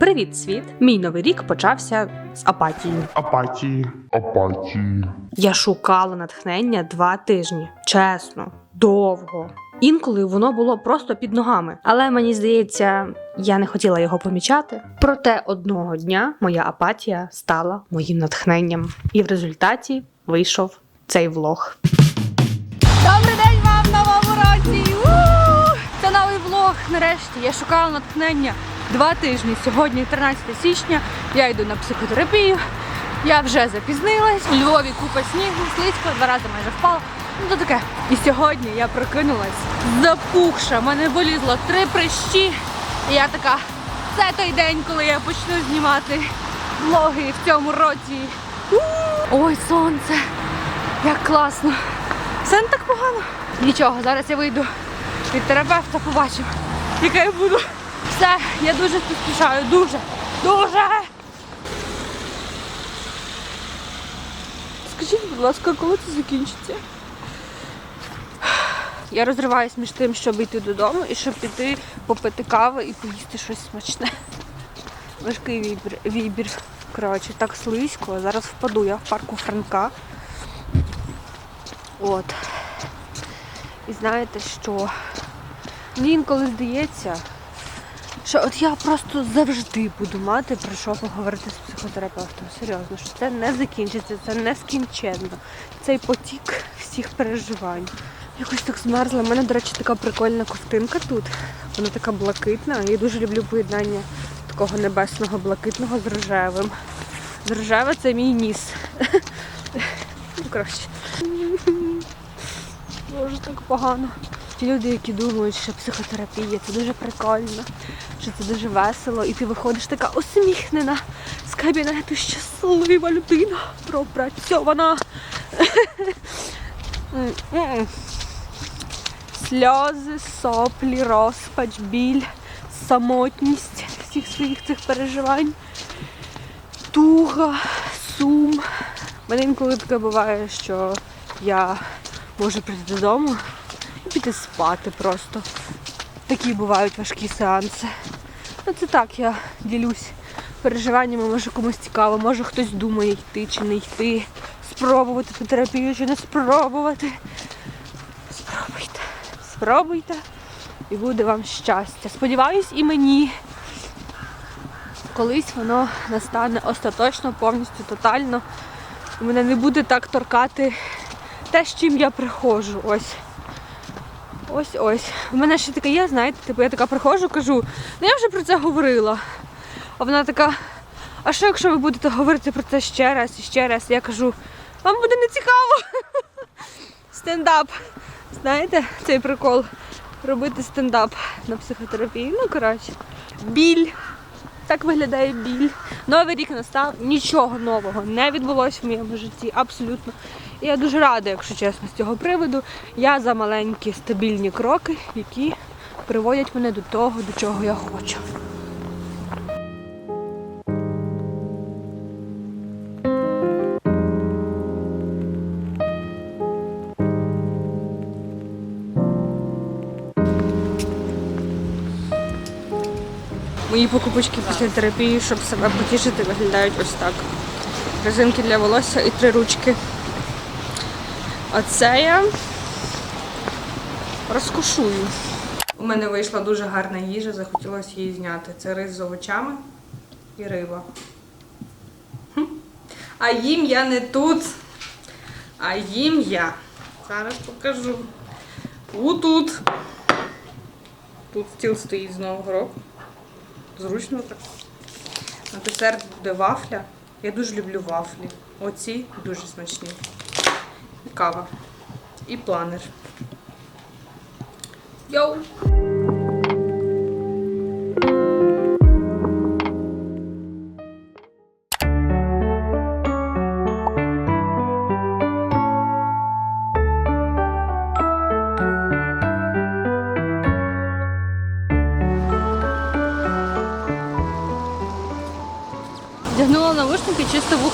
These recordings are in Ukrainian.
Привіт, світ! Мій новий рік почався з апатії. апатії, апатії. Я шукала натхнення два тижні. Чесно, довго. Інколи воно було просто під ногами, але мені здається, я не хотіла його помічати. Проте одного дня моя апатія стала моїм натхненням, і в результаті вийшов цей влог. Добрий день вам в новому році! Це новий влог. Нарешті я шукала натхнення два тижні. Сьогодні 13 січня. Я йду на психотерапію. Я вже запізнилась. У Львові купа снігу, слизько, два рази майже впала. Ну то таке. І сьогодні я прокинулась запухша. В Мене болізло три прищі. І я така, це той день, коли я почну знімати влоги в цьому році. Ой, сонце! Як класно! Все не так погано. Нічого, зараз я вийду від терапевта, побачимо, яка я буду. Все, я дуже поспішаю, дуже, дуже. Скажіть, будь ласка, коли це закінчиться? Я розриваюсь між тим, щоб йти додому і щоб піти попити кави і поїсти щось смачне. Важкий вибір. вибір. Коротше, так слизько. Зараз впаду я в парку Франка. От. І знаєте що? Мені інколи здається, що от я просто завжди буду мати про що поговорити з психотерапевтом. Серйозно, що це не закінчиться, це не скінченно. Цей потік всіх переживань. Якось так змерзла. У мене, до речі, така прикольна ковтинка тут. Вона така блакитна. Я дуже люблю поєднання такого небесного блакитного з рожевим. З рожеве це мій ніс. Ну. Боже, так погано. Ті люди, які думають, що психотерапія це дуже прикольно, що це дуже весело, і ти виходиш така усміхнена з кабінету щаслива людина, пропрацьована. Сльози, соплі, розпач, біль, самотність всіх своїх цих переживань, туга, сум. Мене інколи таке буває, що я можу прийти додому і піти спати просто. Такі бувають важкі сеанси. Ну це так, я ділюсь переживаннями, може комусь цікаво, може хтось думає йти чи не йти, спробувати ту терапію чи не спробувати. Спробуйте, спробуйте і буде вам щастя. Сподіваюсь, і мені колись воно настане остаточно, повністю, тотально. Мене не буде так торкати те, з чим я приходжу. Ось. Ось ось. У мене ще таке є, знаєте, типу я така приходжу, кажу, ну я вже про це говорила. А вона така, а що якщо ви будете говорити про це ще раз і ще раз? Я кажу, вам буде не цікаво. Стендап. Знаєте, цей прикол. Робити стендап на психотерапії. Ну, коротше, біль. Так виглядає біль. Новий рік настав, нічого нового не відбулося в моєму житті, абсолютно. Я дуже рада, якщо чесно, з цього приводу. Я за маленькі стабільні кроки, які приводять мене до того, до чого я хочу. Мої покупочки після терапії, щоб себе потішити, виглядають ось так. Резинки для волосся і три ручки. А це я розкошую. У мене вийшла дуже гарна їжа, захотілося її зняти. Це рис з овочами і риба. А їм я не тут. А їм я. Зараз покажу. Отут. Тут стіл стоїть з Нового року. Зручно так. На десерт буде вафля. Я дуже люблю вафлі. Оці дуже смачні. Кава. І планер. Йоу!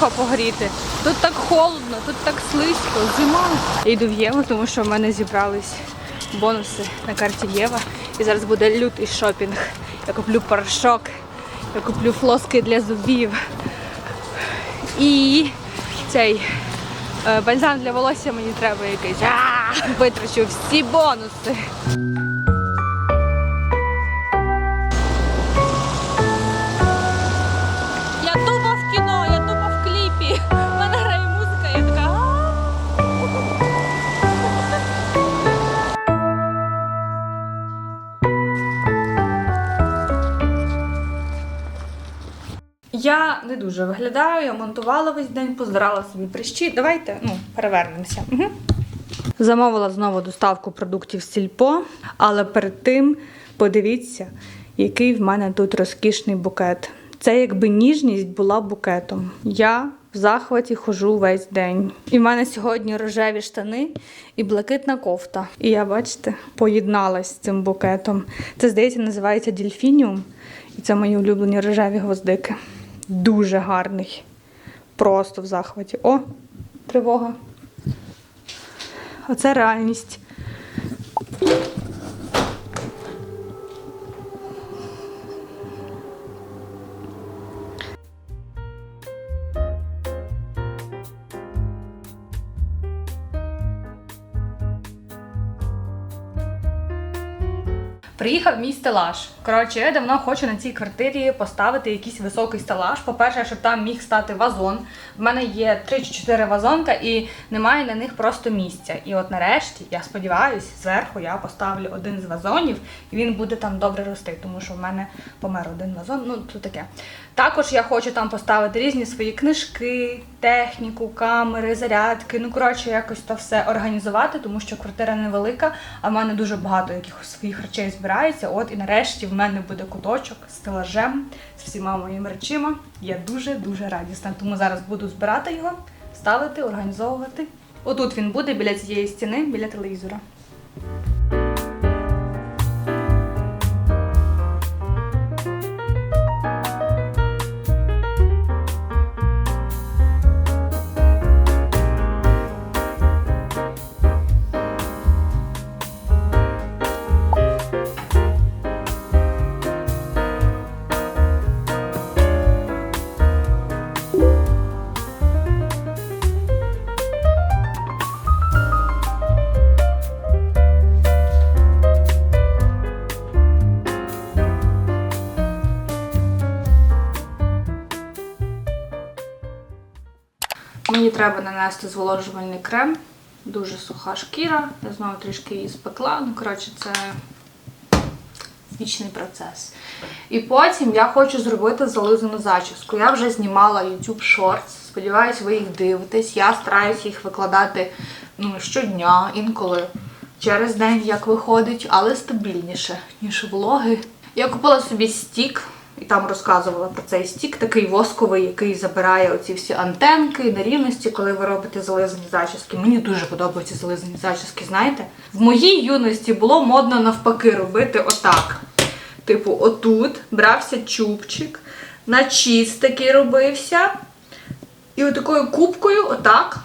Вуха погріти. Тут так холодно, тут так слизько, зима. Я йду в Єву, тому що в мене зібрались бонуси на карті Єва. І зараз буде лютий шопінг. Я куплю порошок, Я куплю флоски для зубів. І цей е, бальзам для волосся мені треба якийсь. Витрачу всі бонуси. Дуже виглядаю, я монтувала весь день, позбирала собі прищі. Давайте ну, перевернемося. Замовила знову доставку продуктів з сільпо, але перед тим подивіться, який в мене тут розкішний букет. Це якби ніжність була букетом. Я в захваті хожу весь день. І в мене сьогодні рожеві штани і блакитна кофта. І я, бачите, поєдналась з цим букетом. Це, здається, називається дельфініум. І це мої улюблені рожеві гвоздики. Дуже гарний. Просто в захваті. О, тривога. Оце реальність. Приїхав мій стелаж. Коротше, я давно хочу на цій квартирі поставити якийсь високий стелаж. По-перше, щоб там міг стати вазон. В мене є 3 чи 4 вазонка і немає на них просто місця. І от нарешті, я сподіваюся, зверху я поставлю один з вазонів, і він буде там добре рости, тому що в мене помер один вазон. Ну, то таке. Також я хочу там поставити різні свої книжки, техніку, камери, зарядки. Ну, коротше, якось то все організувати, тому що квартира невелика, а в мене дуже багато якихось своїх речей збирається. От і нарешті в мене буде куточок з стелажем, з всіма моїми речима. Я дуже-дуже радісна. Тому зараз буду збирати його, ставити, організовувати. Отут він буде біля цієї стіни, біля телевізора. Нанести зволожувальний крем. Дуже суха шкіра. Я знову трішки її спекла. Ну, коротше, це вічний процес. І потім я хочу зробити зализану зачіску. Я вже знімала YouTube Shorts. Сподіваюсь, ви їх дивитесь. Я стараюся їх викладати ну, щодня, інколи через день, як виходить, але стабільніше, ніж влоги. Я купила собі стік. І там розказувала про цей стік, такий восковий, який забирає оці всі антенки, нерівності, коли ви робите зализані зачіски. Мені дуже подобаються зализані зачіски, знаєте? В моїй юності було модно навпаки робити отак. Типу, отут брався чубчик, начіс такий робився. І отакою кубкою, отак.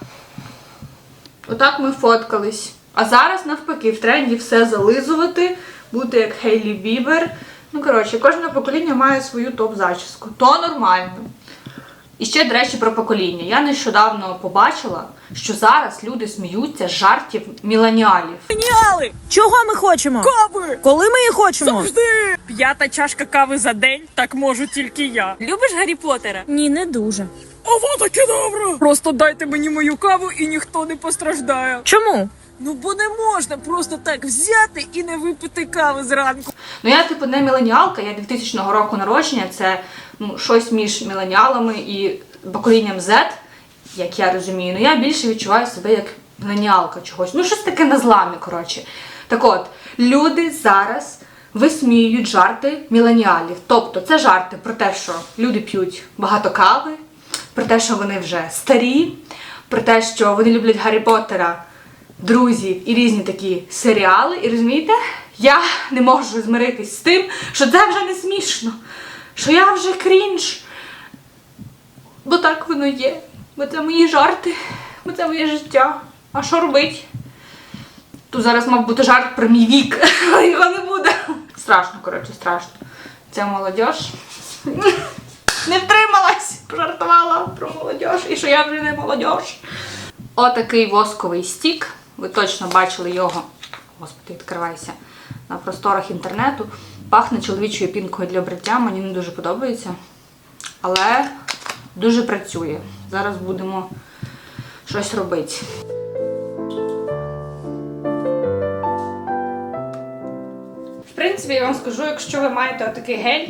Отак ми фоткались. А зараз навпаки, в тренді все зализувати, бути як Хейлі Бібер. Ну, коротше, кожне покоління має свою топ-зачіску. То нормально. І ще, до речі, про покоління. Я нещодавно побачила, що зараз люди сміються з жартів міленіалів. Геніали! Чого ми хочемо? Кави! Коли ми її хочемо? Завжди! П'ята чашка кави за день, так можу тільки я. Любиш Гаррі Поттера? Ні, не дуже. Ова таке добре! Просто дайте мені мою каву і ніхто не постраждає. Чому? Ну бо не можна просто так взяти і не випити кави зранку. Ну я, типу, не міленіалка, я 2000 року народження, це ну, щось між міленіалами і поколінням Z, як я розумію. Ну я більше відчуваю себе як міленіалка чогось. Ну, щось таке на зламі, коротше. Так от, люди зараз висміюють жарти міленіалів. Тобто, це жарти про те, що люди п'ють багато кави, про те, що вони вже старі, про те, що вони люблять Гаррі Поттера друзів і різні такі серіали. І розумієте, я не можу змиритись з тим, що це вже не смішно, що я вже крінж. Бо так воно є. Бо це мої жарти, бо це моє життя. А що робить? Тут зараз мав бути жарт про мій вік, але його не буде. Страшно, коротше, страшно. Це молодь. пожартувала про молодіж і що я вже не молодіж. Отакий восковий стік. Ви точно бачили його. Господи, відкривайся. На просторах інтернету. Пахне чоловічою пінкою для бриття. Мені не дуже подобається. Але дуже працює. Зараз будемо щось робити. В принципі, я вам скажу, якщо ви маєте отакий гель,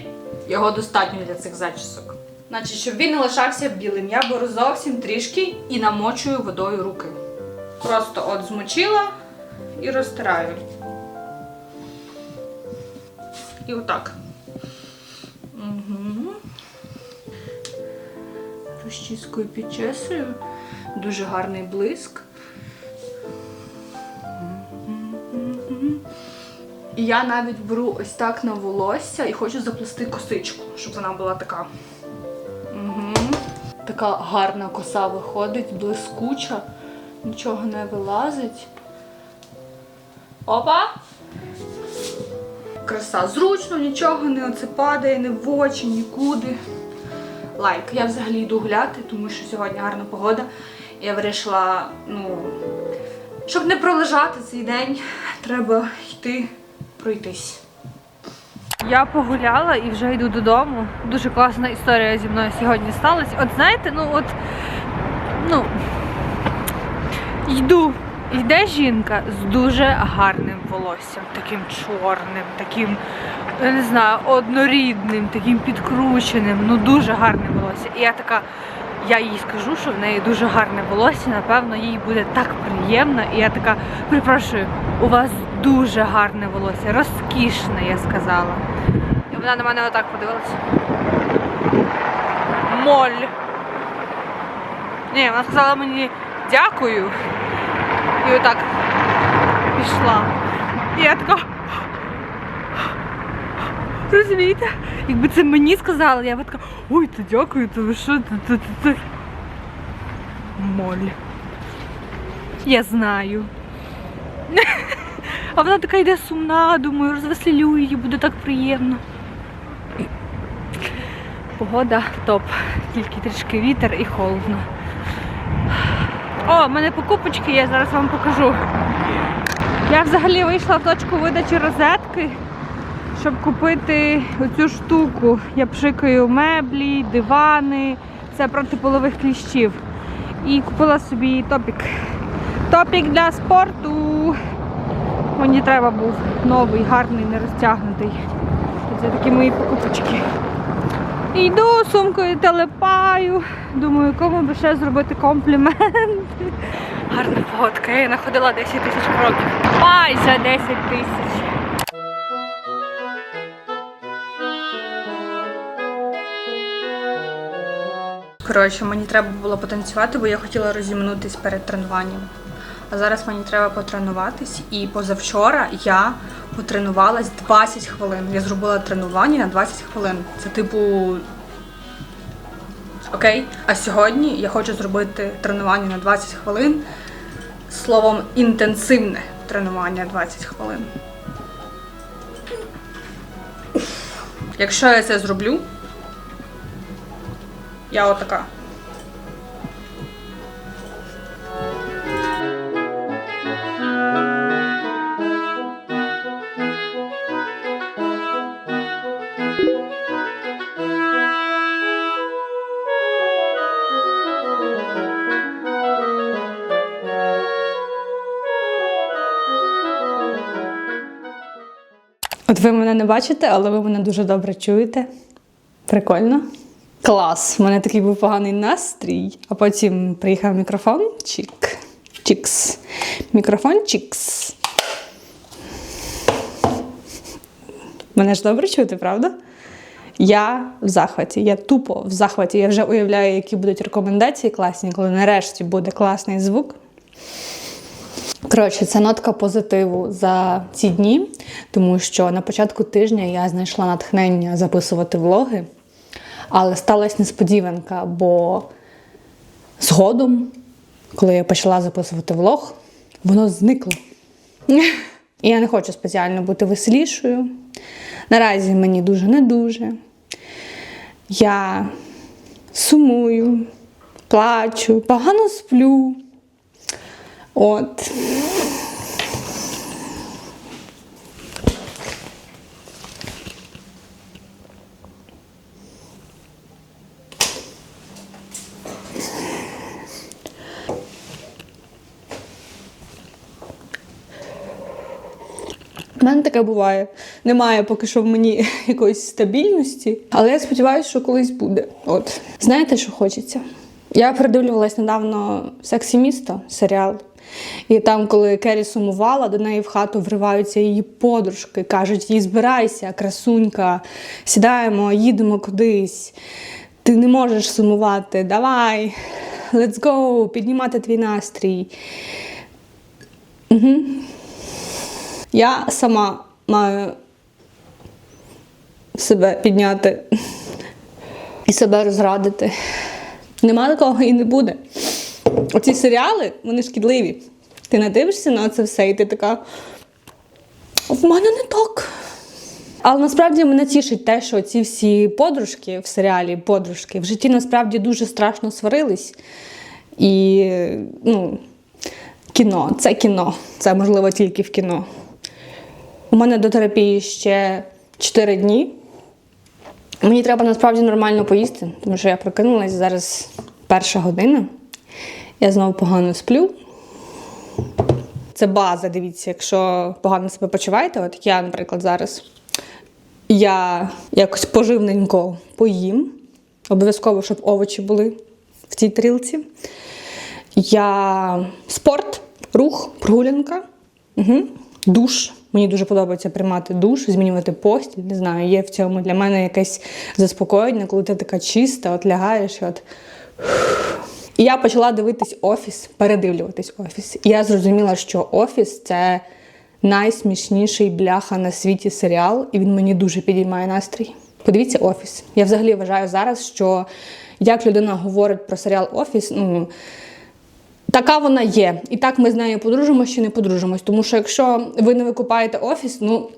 його достатньо для цих зачісок. Значить, щоб він не лишався білим, я беру зовсім трішки і намочую водою руки. Просто от змочила і розтираю. І отак. Угу. Розчіскою підчесую. Дуже гарний блиск. І я навіть беру ось так на волосся і хочу заплести косичку, щоб вона була така. Угу. Така гарна коса виходить, блискуча, нічого не вилазить. Опа! Краса зручно, нічого не оце падає, не в очі, нікуди. Лайк. Я взагалі йду гуляти, тому що сьогодні гарна погода. Я вирішила, ну, щоб не пролежати цей день, треба йти пройтись. Я погуляла і вже йду додому. Дуже класна історія зі мною сьогодні сталася. От знаєте, ну от ну йду. Йде жінка з дуже гарним волоссям, таким чорним, таким, я не знаю, однорідним, таким підкрученим, ну дуже гарне волосся. І я така, я їй скажу, що в неї дуже гарне волосся, напевно, їй буде так приємно. І я така, перепрошую, у вас дуже гарне волосся, розкішне, я сказала. І вона на мене отак подивилася. Моль. Ні, вона сказала мені дякую. І отак пішла. І я така. Розумієте? Якби це мені сказали, я б така, ой, то дякую, то ви що, то, то, то, то. Моль. Я знаю. А вона така йде сумна, думаю, розвеселю її, буде так приємно. Погода топ, тільки трішки вітер і холодно. О, в мене покупочки є, зараз вам покажу. Я взагалі вийшла в точку видачі розетки, щоб купити оцю штуку. Я пшикаю меблі, дивани, це проти полових кліщів. І купила собі топік. Топік для спорту. Мені треба був новий, гарний, не розтягнутий. Це такі мої покупочки. Йду сумкою телепаю. Думаю, кому би ще зробити комплімент. Гарна фотка. Я находила 10 тисяч кроків. Майже 10 тисяч. Коротше, мені треба було потанцювати, бо я хотіла розімнутись перед тренуванням. А зараз мені треба потренуватись. І позавчора я потренувалась 20 хвилин. Я зробила тренування на 20 хвилин. Це типу. Окей. А сьогодні я хочу зробити тренування на 20 хвилин. Словом, інтенсивне тренування 20 хвилин. Якщо я це зроблю, я отака. От ви мене не бачите, але ви мене дуже добре чуєте. Прикольно. Клас! У мене такий був поганий настрій, а потім приїхав мікрофон. Чік. Чікс. Мікрофон чікс. Мене ж добре чути, правда? Я в захваті, я тупо в захваті. Я вже уявляю, які будуть рекомендації класні, коли нарешті буде класний звук. Коротше, це нотка позитиву за ці дні, тому що на початку тижня я знайшла натхнення записувати влоги, але сталася несподіванка, бо згодом, коли я почала записувати влог, воно зникло. Я не хочу спеціально бути веселішою. Наразі мені дуже не дуже. Я сумую, плачу, погано сплю. От. У мене таке буває. Немає поки що в мені якоїсь стабільності, але я сподіваюся, що колись буде. От знаєте, що хочеться? Я передивлювалась недавно «Сексі місто серіал. І там, коли Кері сумувала, до неї в хату вриваються її подружки, кажуть, їй збирайся, красунька, сідаємо, їдемо кудись. Ти не можеш сумувати, давай, let's go, піднімати твій настрій. Я сама маю себе підняти і себе розрадити. Нема такого і не буде. Оці серіали, вони шкідливі. Ти надивишся на це все, і ти така. В мене не так. Але насправді мене тішить те, що ці всі подружки в серіалі подружки в житті насправді дуже страшно сварились. І ну, кіно, це кіно. Це можливо тільки в кіно. У мене до терапії ще 4 дні. Мені треба насправді нормально поїсти, тому що я прокинулась зараз перша година. Я знову погано сплю. Це база, дивіться, якщо погано себе почуваєте, от я, наприклад, зараз я якось поживненько поїм. Обов'язково, щоб овочі були в цій тарілці. Я спорт, рух, прогулянка, угу. душ. Мені дуже подобається приймати душ, змінювати постіль. Не знаю, є в цьому для мене якесь заспокоєння, коли ти така чиста, от лягаєш і от. І я почала дивитись офіс, передивлюватись офіс. І я зрозуміла, що офіс це найсмішніший бляха на світі серіал, і він мені дуже підіймає настрій. Подивіться офіс. Я взагалі вважаю зараз, що як людина говорить про серіал Офіс, ну. Така вона є. І так ми з нею подружимося чи не подружимось. Тому що якщо ви не викупаєте офіс, ну